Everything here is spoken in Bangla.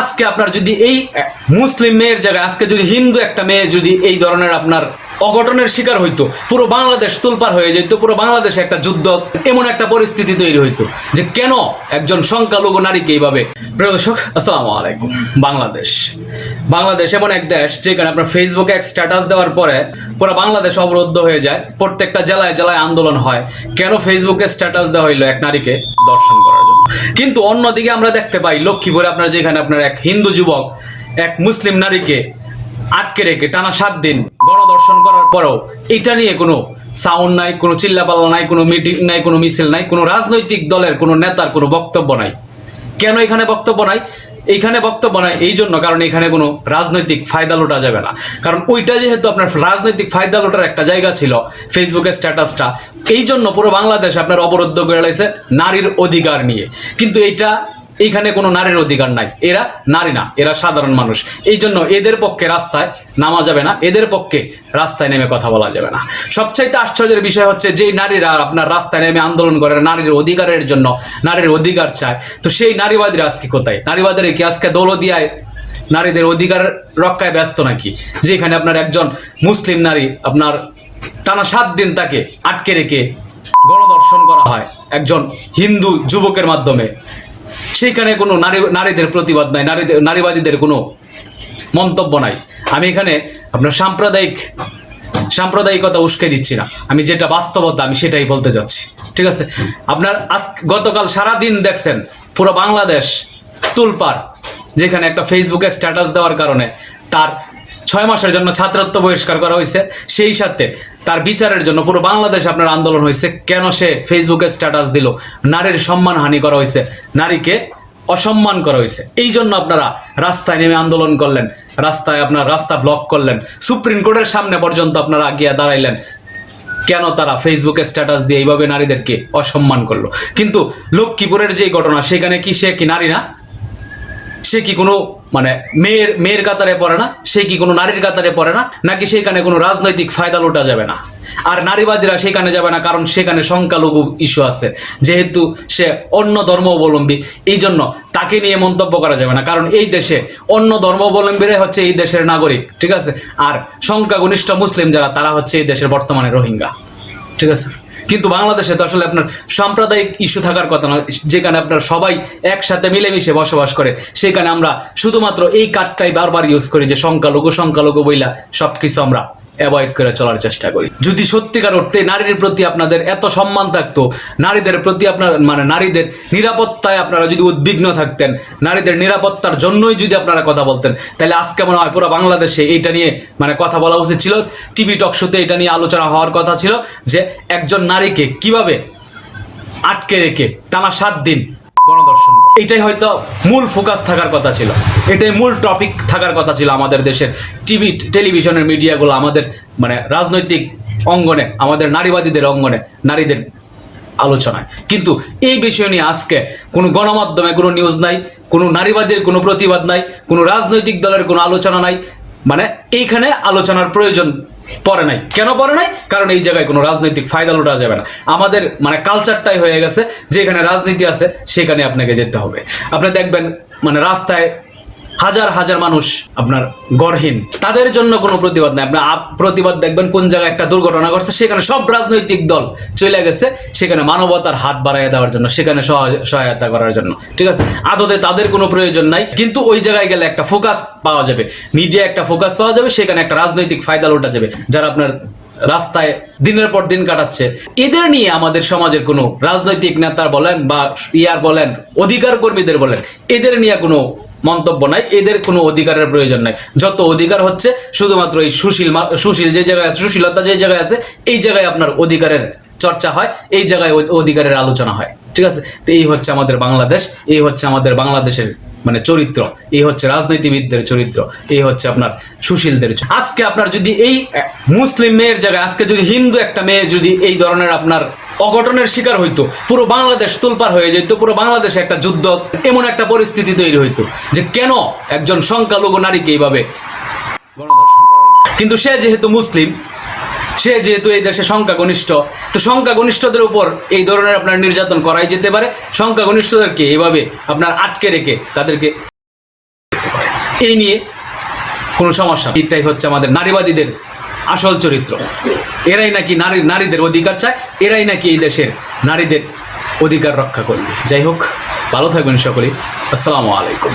আজকে আপনার যদি এই মুসলিম মেয়ের জায়গায়, আজকে যদি হিন্দু একটা মেয়ে যদি এই ধরনের আপনার অঘটনের শিকার হইতো, পুরো বাংলাদেশ তোলপার হয়ে যেত, পুরো বাংলাদেশে একটা যুদ্ধ, এমন একটা পরিস্থিতি তৈরি হইতো যে কেন একজন সংখ্যালঘু নারীকে এইভাবে, প্রিয় দর্শক, আসসালামু আলাইকুম। বাংলাদেশ। বাংলাদেশ এমন এক দেশ যেখানে আপনার ফেসবুকে এক স্ট্যাটাস দেওয়ার পরে পুরো বাংলাদেশ অবরুদ্ধ হয়ে যায়, প্রত্যেকটা জেলায় জেলায় আন্দোলন হয়। কেন ফেসবুকে স্ট্যাটাস দেওয়া হইল এক নারীকে দর্শন করার জন্য? কিন্তু অন্যদিকে আমরা দেখতে পাই লক্ষ্মীপুরে আপনার যেখানে আপনার এক হিন্দু যুবক, এক মুসলিম নারীকে আটকে রেখে টানা সাত দিন গণদর্শন করার পরেও এটা নিয়ে কোনো সাউন্ড নাই, কোনো চিল্লাপাল্লা নাই, কোনো মিটিং নাই, কোনো মিছিল নাই, কোনো রাজনৈতিক দলের কোনো নেতার কোনো বক্তব্য নাই। কেন এখানে বক্তব্য নাই? এইখানে বক্তব্য নয় এই জন্য, কারণ এখানে কোনো রাজনৈতিক ফায়দা লোটা যাবে না। কারণ ওইটা যেহেতু আপনার রাজনৈতিক ফায়দা লোটার একটা জায়গা ছিল ফেসবুকের স্ট্যাটাসটা এই জন্য পুরো বাংলাদেশ আপনার অবরুদ্ধ করে রয়েছে নারীর অধিকার নিয়ে। কিন্তু এইটা এইখানে কোনো নারীর অধিকার নাই। এরা নারী না, এরা সাধারণ মানুষ। এই জন্য এদের পক্ষে রাস্তায় নামা যাবে না, এদের পক্ষে রাস্তায় নেমে কথা বলা যাবে না। সবচাইতে আশ্চর্যের বিষয় হচ্ছে যেই নারীরা আপনার রাস্তায় নেমে আন্দোলন করে, নারীর অধিকারের জন্য, নারীর অধিকার চায়, তো সেই নারীবাদীরা আজকে কোথায়? নারীবাদীরা কি আজকে দৌলদিয়ায় নারীদের অধিকার রক্ষায় ব্যস্ত নাকি? যেখানে আপনার একজন মুসলিম নারী আপনার টানা সাত দিন তাকে আটকে রেখে গণদর্শন করা হয়, একজন হিন্দু যুবকের মাধ্যমে। সেইখানে কোনো নারী, নারীদের প্রতিবাদ নাই নারীদের নারীবাদীদের কোনো মন্তব্য নাই। আমি এখানে আপনার সাম্প্রদায়িক, সাম্প্রদায়িকতা উস্কে দিচ্ছি না। আমি যেটা বাস্তবতা, আমি সেটাই বলতে যাচ্ছি। ঠিক আছে? আপনার আজ, গতকাল সারাদিন দেখছেন, পুরো বাংলাদেশ তুলপার যেখানে একটা ফেসবুকে স্ট্যাটাস দেওয়ার কারণে তার ছয় মাসের জন্য ছাত্রত্ব বহিষ্কার করা হয়েছে। সেই সাথে তার বিচারের জন্য পুরো বাংলাদেশ আপনার আন্দোলন হয়েছে। কেন সে ফেসবুকে স্ট্যাটাস দিল? নারীর সম্মান হানি করা হয়েছে। নারীকে অসম্মান করা হয়েছে। এই জন্য আপনারা রাস্তায় নেমে আন্দোলন করলেন। রাস্তায় আপনার রাস্তা ব্লক করলেন। সুপ্রিম কোর্টের সামনে পর্যন্ত আপনারা গিয়ে দাঁড়াইলেন। কেন তারা ফেসবুকে স্ট্যাটাস দিয়ে এইভাবে নারীদেরকে অসম্মান করল? কিন্তু লক্ষ্মীপুরের যে ঘটনা, সেখানে কি সে কি নারী না? সে কি কোনো মানে মেয়ের মেয়ের কাতারে পড়ে না? সে কি কোনো নারীর কাতারে পড়ে না? নাকি সেখানে কোনো রাজনৈতিক ফায়দা লোটা যাবে না? আর নারীবাদীরা সেখানে যাবে না কারণ সেখানে সংখ্যালঘু ইস্যু আছে। যেহেতু সে অন্য ধর্ম অবলম্বী এই জন্য তাকে নিয়ে মন্তব্য করা যাবে না। কারণ এই দেশে অন্য ধর্ম অবলম্বীরাই হচ্ছে এই দেশের নাগরিক, ঠিক আছে? আর সংখ্যাগরিষ্ঠ মুসলিম যারা, তারা হচ্ছে এই দেশের বর্তমানে রোহিঙ্গা, ঠিক আছে? কিন্তু বাংলাদেশে তো আসলে আপনার সাম্প্রদায়িক ইস্যু থাকার কথা না যেখানে আপনার সবাই একসাথে মিলেমিশে বসবাস করে, সেখানে আমরা শুধুমাত্র এই কার্ডটাই বারবার ইউজ করি যে সংখ্যালঘু সংখ্যালঘু বইলা সব কিছু আমরা অ্যাভয়েড করে চলার চেষ্টা করি যদি সত্যিকার অর্থে নারীর প্রতি আপনাদের এত সম্মান থাকতো, নারীদের প্রতি আপনার মানে নারীদের নিরাপত্তায় আপনারা যদি উদ্বিগ্ন থাকতেন, নারীদের নিরাপত্তার জন্যই যদি আপনারা কথা বলতেন, তাহলে আজকে মনে হয় পুরো বাংলাদেশে এইটা নিয়ে মানে কথা বলা উচিত ছিল টিভি টক শোতে এটা নিয়ে আলোচনা হওয়ার কথা ছিল যে একজন নারীকে কীভাবে আটকে রেখে টানা সাত দিন গণদর্শন। এটাই হয়তো মূল ফোকাস থাকার কথা ছিল। এটাই মূল টপিক থাকার কথা ছিল আমাদের দেশের টিভি টেলিভিশনের মিডিয়াগুলো আমাদের মানে রাজনৈতিক অঙ্গনে, আমাদের নারীবাদীদের অঙ্গনে, নারীদের আলোচনায়। কিন্তু এই বিষয় নিয়ে আজকে কোনো গণমাধ্যমে কোনো নিউজ নাই, কোনো নারীবাদীর কোনো প্রতিবাদ নাই, কোনো রাজনৈতিক দলের কোনো আলোচনা নাই মানে এইখানে আলোচনার প্রয়োজন পড়ে নাই। কেন পড়ে নাই? কারণ এই জায়গায় কোনো রাজনৈতিক ফায়দা লোটা যাবে না। আমাদের মানে কালচারটাই হয়ে গেছে, যেখানে রাজনীতি আছে, সেখানে আপনাকে যেতে হবে। আপনি দেখবেন মানে রাস্তায় হাজার হাজার মানুষ আপনার গড়হীন। তাদের জন্য কোনো প্রতিবাদ নাই। আপনার প্রতিবাদ দেখবেন কোন জায়গায় একটা দুর্ঘটনা ঘটছে, সেখানে সব রাজনৈতিক দল চলে গেছে, সেখানে মানবতার হাত বাড়াইয়া দেওয়ার জন্য, সেখানে সহায়- সহায়তা করার জন্য। ঠিক আছে? আদতে তাদের কোনো প্রয়োজন নাই, কিন্তু ওই জায়গায় গেলে একটা ফোকাস পাওয়া যাবে। মিডিয়া একটা ফোকাস পাওয়া যাবে, সেখানে একটা রাজনৈতিক ফায়দা লোটা যাবে, যারা আপনার রাস্তায় দিনের পর দিন কাটাচ্ছে। এদের নিয়ে আমাদের সমাজের কোনো রাজনৈতিক নেতার বলেন বা ইয়ার বলেন অধিকার কর্মীদের বলেন, এদের নিয়ে কোনো মন্তব্য নাই, এদের কোনো অধিকারের প্রয়োজন নাই। যত অধিকার হচ্ছে, শুধুমাত্র এই সুশীল সুশীল যে জায়গায় আছে, সুশীলতা যে জায়গায় আছে, এই জায়গায় আপনার অধিকারের চর্চা হয়, এই জায়গায় অধিকারের আলোচনা হয়। ঠিক আছে? তো এই হচ্ছে আমাদের বাংলাদেশ, এই হচ্ছে আমাদের বাংলাদেশের মানে চরিত্র। এই হচ্ছে রাজনীতিবিদদের চরিত্র, এই হচ্ছে আপনার সুশীলদের আজকে আপনার যদি এই মুসলিম মেয়ের জায়গায়, আজকে যদি হিন্দু একটা মেয়ে যদি এই ধরনের আপনার অঘটনের শিকার হইতো, পুরো বাংলাদেশ তোলপার হয়ে যেত, পুরো বাংলাদেশে একটা যুদ্ধ, এমন একটা পরিস্থিতি তৈরি হইতো যে কেন একজন সংখ্যালঘু নারীকে এইভাবে কিন্তু সে যেহেতু মুসলিম সে যেহেতু এই দেশে সংখ্যাগরিষ্ঠ তো সংখ্যাগরিষ্ঠদের উপর এই ধরনের আপনার নির্যাতন করাই যেতে পারে। সংখ্যাগরিষ্ঠদেরকে এভাবে আপনার আটকে রেখে তাদেরকে এই নিয়ে কোনো সমস্যা এটাই হচ্ছে আমাদের নারীবাদীদের আসল চরিত্র। এরাই নাকি নারী, নারীদের অধিকার চায়, এরাই নাকি এই দেশের নারীদের অধিকার রক্ষা করবে। যাই হোক, ভালো থাকবেন সকলেই। আসসালামু আলাইকুম।